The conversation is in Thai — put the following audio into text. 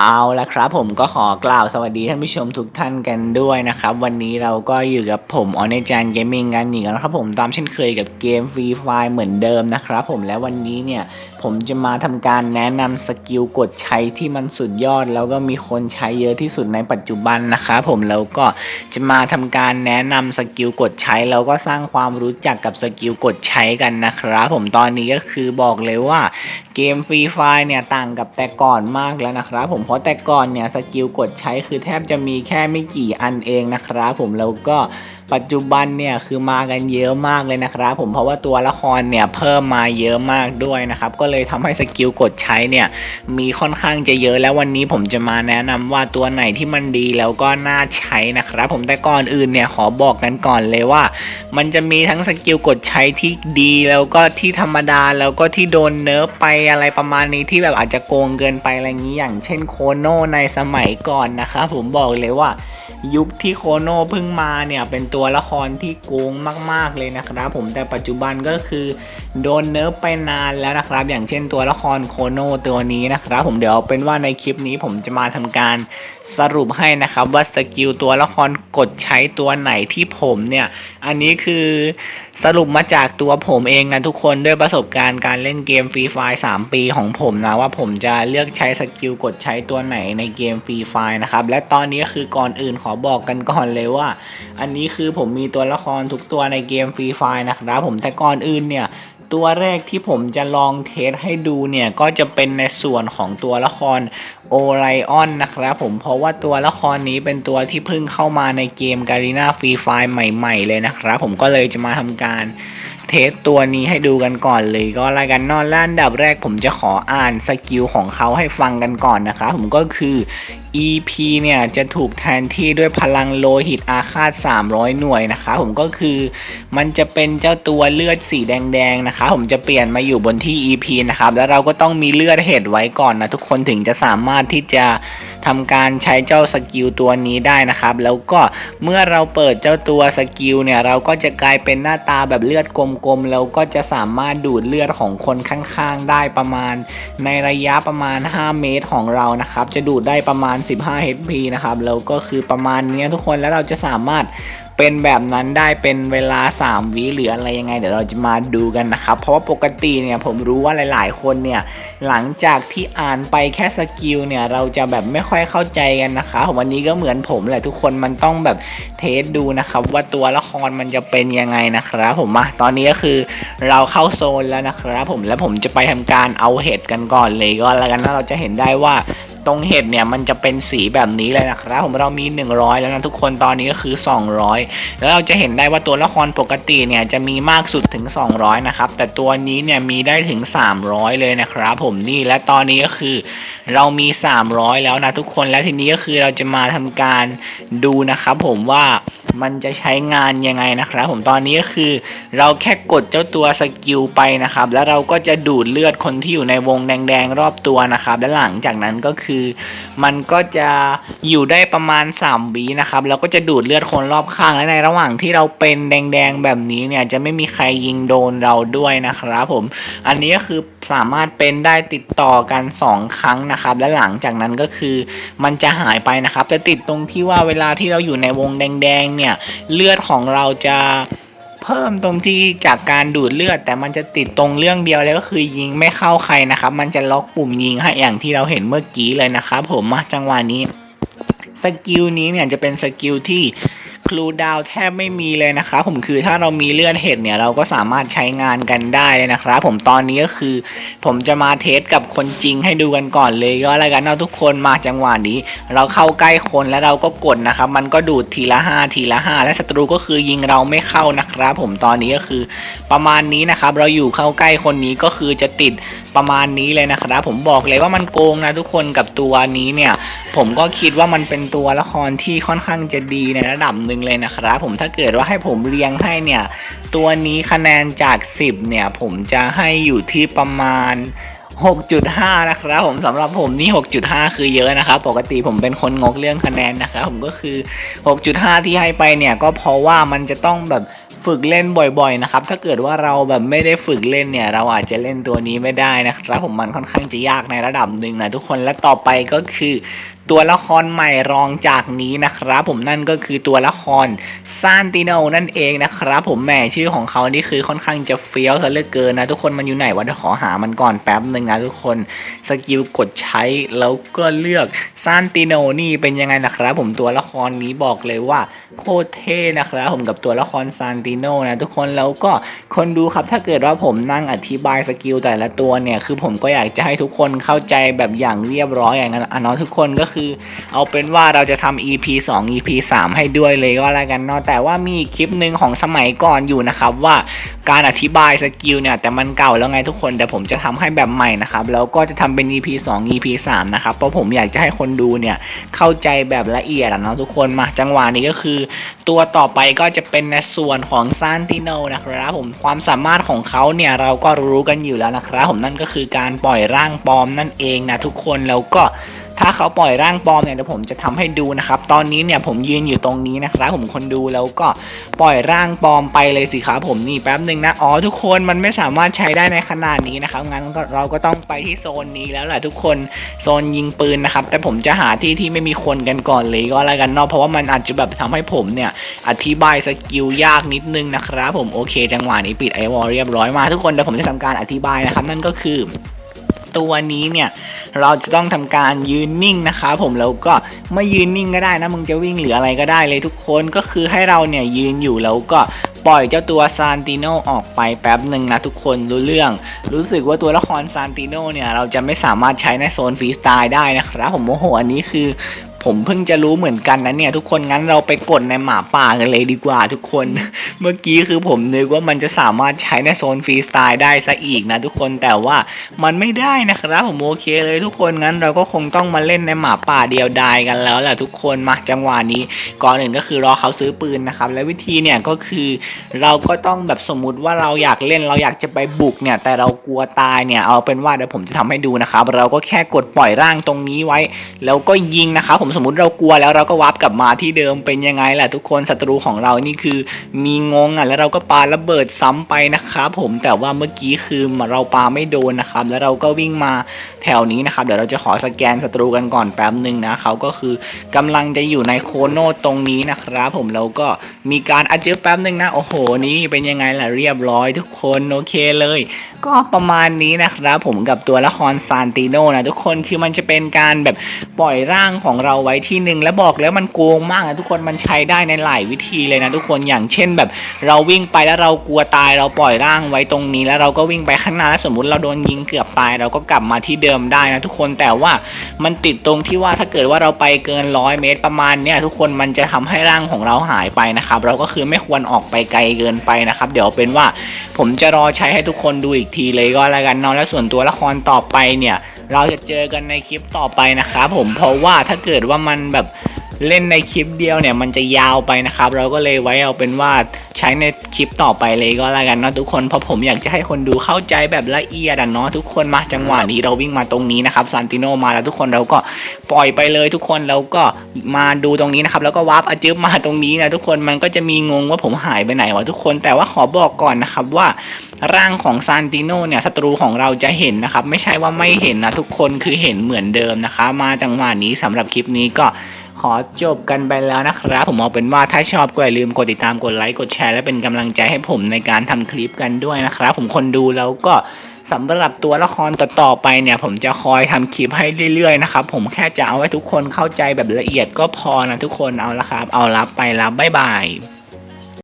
เอาละครับผมก็ขอกล่าวสวัสดีท่านผู้ชมทุกท่านกันด้วยนะครับ วันนี้เราก็อยู่กับผมออนในจานเกมมิ่งกันอีกแล้วครับผมตามเช่นเคยกับเกมฟรีไฟเหมือนเดิมนะครับผมและวันนี้เนี่ยผมจะมาทำการแนะนำสกิลกดใช้ที่มันสุดยอด แล้วก็มีคนใช้เยอะที่สุดในปัจจุบันนะครับผมแล้วก็จะมาทำการแนะนำสกิลกดใช้แล้วก็สร้างความรู้จักกับสกิลกดใช้กันนะครับผมตอนนี้ก็คือบอกเลยว่าเกมฟรีไฟเนี่ยต่างกับแต่ก่อนมากแล้วนะครับผมเพราะแต่ก่อนเนี่ยสกิลกดใช้คือแทบจะมีแค่ไม่กี่อันเองนะครับผมแล้วก็ปัจจุบันเนี่ยคือมากันเยอะมากเลยนะครับผมเพราะว่าตัวละครเนี่ยเพิ่มมาเยอะมากด้วยนะครับก็เลยทำให้สกิลกดใช้เนี่ยมีค่อนข้างจะเยอะแล้ววันนี้ผมจะมาแนะนำว่าตัวไหนที่มันดีแล้วก็น่าใช้นะครับ ผมแต่ก่อนอื่นเนี่ยขอบอกกันก่อนเลยว่า มันจะมีทั้งสกิลกดใช้ที่ดีแล้วก็ที่ธรรมดาแล้วก็ที่โดนเนิร์ฟไปอะไรประมาณนี้ที่แบบอาจจะโกงเกินไปอะไรอย่างนี้อย่างเช่นโคโนในสมัยก่อนนะครับผมบอกเลยว่า ยุคที่โคโนเพิ่งมาเนี่ยเป็นตัวละครที่โกงมาก ๆเลยนะครับผมแต่ปัจจุบันก็คือโดนเนิร์ฟไปนานแล้วนะครับ อย่างเช่นตัวละครโคโนตัวนี้นะครับผมเดี๋ยวเอาเป็นว่าในคลิปนี้ผมจะมาทำการ สรุปให้นะครับว่าสกิลตัวละครกดใช้ตัวไหนที่ผมเนี่ย อันนี้คือสรุปมาจากตัวผมเองนะทุกคนด้วยประสบการณ์การเล่นเกมฟรีไฟ3ปีของผมนะว่าผมจะเลือกใช้สกิลกดใช้ตัวไหนในเกมฟรีไฟนะครับ และตอนนี้คือก่อนอื่นขอบอกกันก่อนเลยว่า อันนี้คือผมมีตัวละครทุกตัวในเกมฟรีไฟนะครับผมแต่ก่อนอื่นเนี่ย ตัวแรกที่ผมจะลองเทสให้ดูเนี่ยก็จะเป็นในส่วนของตัวละครโอไรออนนะครับผมเพราะว่าตัวละครนี้เป็นตัวที่เพิ่งเข้ามาในเกมการีนาฟรีไฟใหม่ ๆ เลยนะครับ ผมก็เลยจะมาทำการเทสตัวนี้ให้ดูกันก่อนเลยก็รายกันนอนล้านดับแรกผมจะขออ่านสกิลของเขาให้ฟังกันก่อนนะครับผมก็คือ EP เนี่ยจะถูกแทนที่ด้วยพลังโลหิตอาฆาต 300 หน่วยนะคะผมก็คือมันจะเป็นเจ้าตัวเลือดสีแดงๆนะคะ ผมจะเปลี่ยนมาอยู่บนที่ EP นะครับ แล้วเราก็ต้องมีเลือดเห็ดไว้ก่อนนะ ทุกคนถึงจะสามารถที่จะทำการใช้เจ้าสกิลตัวนี้ได้นะครับ แล้วก็เมื่อเราเปิดเจ้าตัวสกิลเนี่ยเราก็จะกลายเป็นหน้าตาแบบเลือดกลมๆแล้วก็จะสามารถดูดเลือดของคนข้างๆ ได้ประมาณ ในระยะประมาณ 5 เมตรของเรานะครับ จะดูดได้ประมาณ15 HP นะครับ แล้วก็คือประมาณเนี้ยทุกคนแล้วเราจะสามารถเป็นแบบนั้นได้เป็นเวลา 3วิหรืออะไรยังไง เดี๋ยวเราจะมาดูกันนะครับ เพราะว่าปกติเนี่ยผมรู้ว่าหลาย ๆ คนเนี่ยหลังจากที่อ่านไปแค่สกิลเนี่ยเราจะแบบไม่ค่อยเข้าใจกันนะครับผมวันนี้ก็เหมือนผมแหละทุกคนมันต้องแบบเทสดูนะครับ ว่าตัวละครมันจะเป็นยังไงนะครับผมมาตอนนี้ก็คือเราเข้าโซนแล้วนะครับผมแล้วผมจะไปทำการเอาเห็ดกันก่อนเลยก็แล้วกันนะเราจะเห็นได้ว่า ตรงเห็ดเนี่ยมันจะเป็นสีแบบนี้เลยนะครับผมเรามี 100 แล้วนะทุกคนตอนนี้ก็คือ 200 แล้วเราจะเห็นได้ว่าตัวละครปกติเนี่ยจะมีมากสุดถึง 200 นะครับ แต่ตัวนี้เนี่ยมีได้ถึง 300 เลยนะครับผมนี่และตอนนี้ก็คือ เรามี 300 แล้วนะทุกคนและทีนี้ก็คือเราจะมาทำการดูนะครับผมว่า มันจะใช้งานยังไงนะครับ ผมตอนนี้ก็คือเราแค่กดเจ้าตัวสกิลไปนะครับ แล้วเราก็จะดูดเลือดคนที่อยู่ในวงแดงๆรอบตัวนะครับ และหลังจากนั้นก็คือ มันก็จะอยู่ได้ประมาณ3วินะครับแล้วก็จะดูดเลือดคนรอบข้างและในระหว่างที่เราเป็นแดงๆแบบนี้เนี่ยจะไม่มีใครยิงโดนเราด้วยนะครับผมอันนี้ก็คือสามารถเป็นได้ติดต่อกัน 2 ครั้งนะครับ และหลังจากนั้นก็คือมันจะหายไปนะครับแต่ติดตรงที่ว่าเวลาที่เราอยู่ในวงแดงๆเนี่ยเลือดของเราจะเพิ่มตรงที่จากการดูดเลือด แต่มันจะติดตรงเรื่องเดียวเลยก็คือยิงไม่เข้าใครนะครับ มันจะล็อกปุ่มยิงให้อย่างที่เราเห็นเมื่อกี้เลยนะครับผมมาจังหวะนี้สกิลนี้เนี่ยจะเป็นสกิลที่ คลูดาวแทบไม่มีเลยนะครับผมคือถ้าเรามีเลือดเห็ดเนี่ยเราก็สามารถใช้งานกันได้เลยนะครับผมตอนนี้ก็คือ ผมจะมาเทสกับคนจริงให้ดูกันก่อนเลยก็แล้วกันเอาทุกคนมาจังหวะนี้ เราเข้าใกล้คนแล้วเราก็กดนะครับมันก็ดูดทีละ5ทีละ5และศัตรูก็คือยิงเราไม่เข้านะครับ ผมตอนนี้ก็คือประมาณนี้นะครับ เราอยู่เข้าใกล้คนนี้ก็คือจะติดประมาณนี้เลยนะครับผมบอกเลยว่ามันโกงนะทุกคนกับตัวนี้เนี่ย ผมก็คิดว่ามันเป็นตัวละครที่ค่อนข้างจะดีในระดับหนึ่งงเลยนะครับผมถ้าเกิดว่าให้ผมเรียงให้เนี่ย ตัวนี้คะแนนจาก 10 เนี่ย ผมจะให้อยู่ที่ประมาณ 6.5 นะครับผมสำหรับผมนี่ 6.5 คือเยอะนะครับปกติผมเป็นคนงกเรื่องคะแนนนะครับผมก็คือ 6.5 ที่ให้ไปเนี่ยก็เพราะว่ามันจะต้องแบบฝึกเล่นบ่อยๆนะครับ ถ้าเกิดว่าเราแบบไม่ได้ฝึกเล่นเนี่ย เราอาจจะเล่นตัวนี้ไม่ได้นะครับ ผมมันค่อนข้างจะยากในระดับหนึ่งนะทุกคนและต่อไปก็คือ ตัวละครใหม่รองจากนี้นะครับ ผมนั่นก็คือตัวละครซานติโนนั่นเองนะครับ ผมแหมชื่อของเขานี่คือค่อนข้างจะเฟี้ยวซะเหลือเกินนะทุกคนมันอยู่ไหนวะเดี๋ยวขอหามันก่อนแป๊บหนึ่งนะทุกคนสกิลกดใช้แล้วก็เลือกซานติโนนี่เป็นยังไงนะครับ ผมตัวละครนี้บอกเลยว่าโคตรเท่นะครับ ผมกับตัวละครซานติโนนะทุกคนแล้วก็คนดูครับถ้าเกิดว่าผมนั่งอธิบายสกิลแต่ละตัวเนี่ยคือผมก็อยากจะให้ทุกคนเข้าใจแบบอย่างเรียบร้อยอย่างนั้นอะเนาะทุกคนก็คือเอาเป็นว่าเราจะทำ EP 2 EP 3 ให้ด้วยเลยก็แล้วกันเนาะแต่ว่ามีคลิปหนึ่งของสมัยก่อนอยู่นะครับว่าการอธิบายสกิลเนี่ยแต่มันเก่าแล้วไงทุกคนแต่ผมจะทำให้แบบใหม่นะครับแล้วก็จะทำเป็น EP 2 EP 3นะครับเพราะผมอยากจะให้คนดูเนี่ยเข้าใจแบบละเอียดอะเนาะทุกคนมาจังหวะนี้ก็คือ ตัวต่อไปก็จะเป็นในส่วนของซานติโนนะครับผมความสามารถของเขาเนี่ยเราก็รู้กันอยู่แล้วนะครับผมนั่นก็คือการปล่อยร่างปลอมนั่นเองนะทุกคนแล้วก็ ถ้าเขาปล่อยร่างปลอมเนี่ยเดี๋ยวผมจะทำให้ดูนะครับ ตอนนี้เนี่ยผมยืนอยู่ตรงนี้นะครับผมคนดูแล้วก็ปล่อยร่างปลอมไปเลยสิครับผมนี่แป๊บหนึ่งนะอ๋อทุกคนมันไม่สามารถใช้ได้ในขนาดนี้นะครับงั้นเราก็ต้องไปที่โซนนี้แล้วแหละทุกคนโซนยิงปืนนะครับ แต่ผมจะหาที่ที่ไม่มีคนกันก่อนเลยก็แล้วกันเนาะเพราะว่ามันอาจจะแบบทำให้ผมเนี่ยอธิบายสกิลยากนิดนึงนะครับผมโอเค จังหวะนี้ปิดไอวอลเรียบร้อยมาทุกคนเดี๋ยวผมจะทำการอธิบายนะครับนั่นก็คือ ตัวนี้เนี่ยเราจะต้องทำการยืนนิ่งนะคะผมแล้วก็ไม่ยืนนิ่งก็ได้นะมึงจะวิ่งหรืออะไรก็ได้เลยทุกคนก็คือให้เราเนี่ยยืนอยู่แล้วก็ปล่อยเจ้าตัวซานติโนออกไปแป๊บหนึ่งนะทุกคนรู้เรื่อง รู้สึกว่าตัวละครซานติโนเนี่ยเราจะไม่สามารถใช้ในโซนฟรีสไตล์ได้นะครับผมโอ้โหอันนี้คือ ผมเพิ่งจะรู้เหมือนกันนะเนี่ย ทุกคนงั้นเราไปกดในหมาป่ากันเลยดีกว่าทุกคน เมื่อกี้คือผมนึกว่ามันจะสามารถใช้ในโซนฟรีสไตล์ได้ซะอีกนะทุกคนแต่ว่ามันไม่ได้นะครับผมโอเคเลยทุกคนงั้นเราก็คงต้องมาเล่นในหมาป่าเดียวดายกันแล้วแหละทุกคนมาจังหวะนี้ก่อนอื่นก็คือรอเขาซื้อปืนนะครับ และวิธีเนี่ยก็คือเราก็ต้องแบบสมมุติว่าเราอยากเล่นเราอยากจะไปบุกเนี่ย แต่เรากลัวตายเนี่ยเอาเป็นว่าเดี๋ยวผมจะทำให้ดูนะครับเราก็แค่กดปล่อยร่างตรงนี้ไว้ แล้วก็ยิงนะครับผมสมมติเรากลัวแล้วเราก็วับกลับมาที่เดิมเป็นยังไงแหละทุกคนศัตรูของเรานี่คือมีงงอะแล้วเราก็ปาระเบิดซ้ำไปนะครับผมแต่ว่าเมื่อกี้คือเราปาไม่โดนนะครับ แล้วเราก็วิ่งมาแถวนี้นะครับเดี๋ยวเราจะขอสแกนศัตรูกันก่อนแป๊บหนึ่งนะเขาก็คือกำลังจะอยู่ในโคโนตรงนี้นะครับผมแล้วก็มีการอัดเจอแป๊บหนึ่งนะโอ้โห นี่เป็นยังไงล่ะเรียบร้อยทุกคนโอเคเลยก็ประมาณนี้นะครับผมกับตัวละครซานติโนนะทุกคนคือมันจะเป็นการแบบปล่อยร่างของเราไว้ที่หนึ่งแล้วบอกแล้วมันโกงมากนะทุกคนมันใช้ได้ในหลายวิธีเลยนะทุกคนอย่างเช่นแบบเราวิ่งไปแล้วเรากลัวตายเราปล่อยร่างไว้ตรงนี้ แล้วเราก็วิ่งไปข้างหน้าแล้วสมมติเราโดนยิงเกือบตาย เราก็กลับมาที่เดิมได้นะทุกคนแต่ว่ามันติดตรงที่ว่าถ้าเกิดว่าเราไปเกินร้อยเมตรประมาณเนี้ยทุกคนมันจะทำให้ร่างของเราหายไปนะครับเราก็คือไม่ควรออกไปไกลเกินไปนะครับ เดี๋ยวเป็นว่าผมจะรอใช้ให้ทุกคนดูอีกทีเลยก็แล้วกันเนาะและส่วนตัวละครต่อไปเนี่ย เราจะเจอกันในคลิปต่อไปนะครับผมเพราะว่าถ้าเกิดว่ามันแบบ เล่นในคลิปเดียวเนี่ยมันจะยาวไปนะครับ เราก็เลยไว้เอาเป็นว่าใช้ในคลิปต่อไปเลยก็แล้วกันเนาะทุกคนเพราะผมอยากจะให้คนดูเข้าใจแบบละเอียดอะเนาะทุกคนมาจังหวะนี้เราวิ่งมาตรงนี้นะครับซานติโนมาแล้วทุกคนเราก็ปล่อยไปเลยทุกคนแล้วก็มาดูตรงนี้นะครับแล้วก็วาร์ปอาจึบมาตรงนี้นะทุกคนมันก็จะมีงงว่าผมหายไปไหนวะทุกคนแต่ว่าขอบอกก่อนนะครับว่าร่างของซานติโนเนี่ยศัตรูของเราจะเห็นนะครับ ไม่ใช่ว่าไม่เห็นนะทุกคนคือเห็นเหมือนเดิมนะคะ มาจังหวะนี้สำหรับคลิปนี้ก็ ขอจบกันไปแล้วนะครับ ผมเอาเป็นว่าถ้าชอบก็อย่าลืมกดติดตามกดไลค์กดแชร์และเป็นกำลังใจให้ผมในการทำคลิปกันด้วยนะครับ ผมคนดูแล้วก็สำหรับตัวละครต่อๆไปเนี่ย ผมจะคอยทำคลิปให้เรื่อยๆนะครับ ผมแค่จะเอาให้ทุกคนเข้าใจแบบละเอียดก็พอนะทุกคนเอาละครับ เอารับไปรับบ๊ายบาย